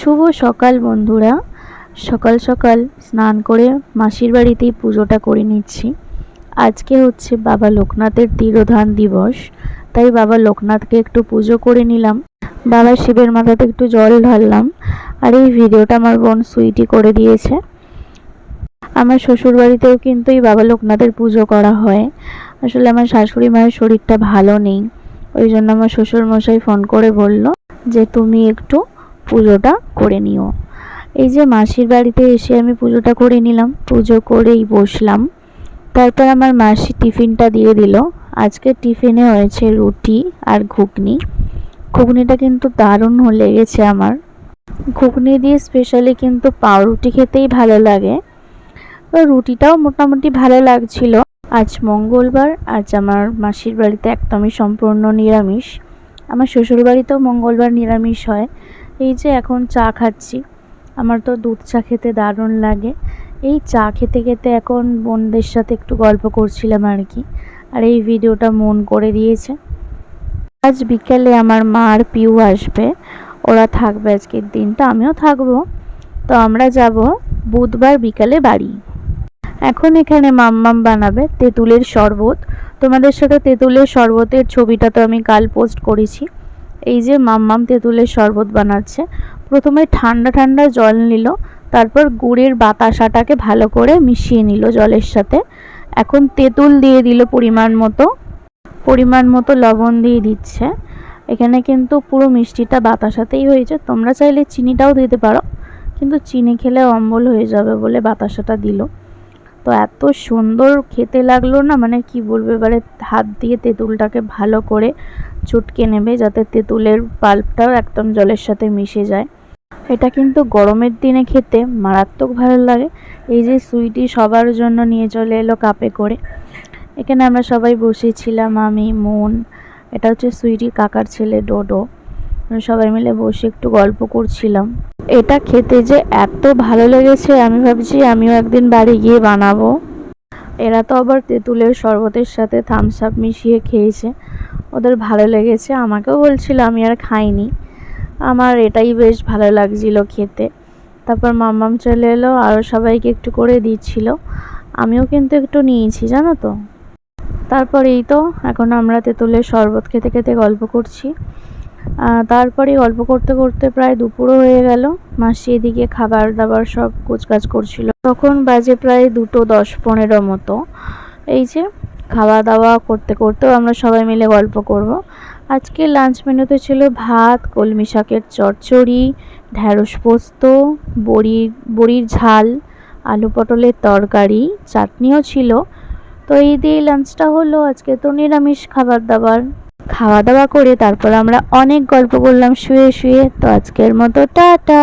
শুভ সকাল বন্ধুরা। সকাল সকাল স্নান করে মাসির বাড়িতেই পুজোটা করে নিচ্ছি। আজকে হচ্ছে বাবা লোকনাথের তিরোধান দিবস, তাই বাবা লোকনাথকে একটু পুজো করে নিলাম। বাবা শিবের মাথাতে একটু জল ঢাললাম, আর এই ভিডিওটা আমার বোন সুইটি করে দিয়েছে। আমার শ্বশুর বাড়িতেও কিন্তু এই বাবা লোকনাথের পুজো করা হয়। আসলে আমার শাশুড়ি মায়ের শরীরটা ভালো নেই, ওই জন্য আমার শ্বশুর মশাই ফোন করে বলল যে, তুমি একটু পুজোটা করে নিও। এই যে মাসির বাড়িতে এসে আমি পুজোটা করে নিলাম, পুজো করেই বসলাম। তারপর আমার মাসি টিফিনটা দিয়ে দিল। আজকে টিফিনে হয়েছে রুটি আর ঘুগনি। ঘুগনিটা কিন্তু দারুণ লেগেছে আমার। ঘুগনি দিয়ে স্পেশালি কিন্তু পাউরুটি খেতেই ভালো লাগে। রুটিটাও মোটামুটি ভালো লাগছিল। আজ মঙ্গলবার, আজ আমার মাসির বাড়িতে একদমই সম্পূর্ণ নিরামিষ। আমার শ্বশুর বাড়িতেও মঙ্গলবার নিরামিষ হয়। এই যে এখন চা খাচ্ছি। আমার তো দুধ চা খেতে দারুণ লাগে। এই চা খেতে খেতে এখন বোনদের সাথে একটু গল্প করছিলাম আর কি। আর এই ভিডিওটা মন করে দিয়েছে। আজ বিকেলে আমার মা আর পিউ আসবে। ওরা থাকবে আজকের দিনটা। আমিও থাকব। তো আমরা যাব বুধবার বিকালে বাড়ি। এখন এখানে মাম্মাম বানাবে তেঁতুলের শরবত। তোমাদের সাথে তেঁতুলের শরবতের ছবিটা তো আমি কাল পোস্ট করেছি। এই যে মাম্মাম তেঁতুলের শরবত বানাচ্ছে। প্রথমে ঠান্ডা ঠান্ডা জল নিল, তারপর গুড়ের বাতাসাটাকে ভালো করে মিশিয়ে নিল জলের সাথে। এখন তেঁতুল দিয়ে দিল পরিমাণ মতো পরিমাণ মতো লবণ দিয়ে দিচ্ছে। এখানে কিন্তু পুরো মিষ্টিটা বাতাসাতেই হয়েছে। তোমরা চাইলে চিনিটাও দিতে পারো, কিন্তু চিনি খেলে অম্বল হয়ে যাবে বলে বাতাসাটা দিল। তো এত সুন্দর খেতে লাগল না মানে কি বলব, এবারে হাত দিয়ে তেঁতুলটাকে ভালো করে চুটকে নেবে যাতে তেঁতুলের পাল্পটাও একদম জলের সাথে মিশে যায়। এটা কিন্তু গরমের দিনে খেতে মারাত্মক ভালো লাগে। এই যে সুইটি সবার জন্য নিয়ে চলে এলো কাপে করে। এখানে আমরা সবাই বসেছিলাম, আমি, মন, এটা হচ্ছে সুইটির কাকার ছেলে ডোডো। সবাই মিলে বসে একটু গল্প করছিলাম। এটা খেতে যে এত ভালো লেগেছে, আমি ভাবছি আমিও একদিন বাড়ি গিয়ে বানাবো। এরা তো আবার তেঁতুলের শরবতের সাথে থামস আপ মিশিয়ে খেয়েছে। ওদের ভালো লেগেছে, আমাকেও বলছিল, আমি আর খাইনি। আমার এটাই বেশ ভালো লাগছিল খেতে। তারপর মাম্মাম চলে এলো আরও সবাইকে একটু করে দিচ্ছিল। আমিও কিন্তু একটু নিয়েছি, জানো তো? তারপর এই তো, এখন আমরা তেঁতুলের শরবত খেতে খেতে গল্প করছি। তারপরে গল্প করতে করতে প্রায় দুপুরও হয়ে গেল। মাসি এদিকে খাবার দাবার সব কুচকাজ করছিল। তখন বাজে প্রায় দুটো দশ পনেরো মতো। এই যে, খাওয়া দাওয়া করতে করতেও আমরা সবাই মিলে গল্প করব। আজকে লাঞ্চ মেনুতে ছিল ভাত, কলমি শাকের চচ্চড়ি, ঢ্যাঁড়স পোস্ত বড়ির বড়ির ঝাল, আলু পটলের তরকারি, চাটনিও ছিল। তো এই দিয়ে লাঞ্চটা হলো। আজকে তো নিরামিষ খাবার দাবার। খাওয়া দাওয়া করে তারপর আমরা অনেক গল্প করলাম শুয়ে শুয়ে। তো আজকের মতো টাটা!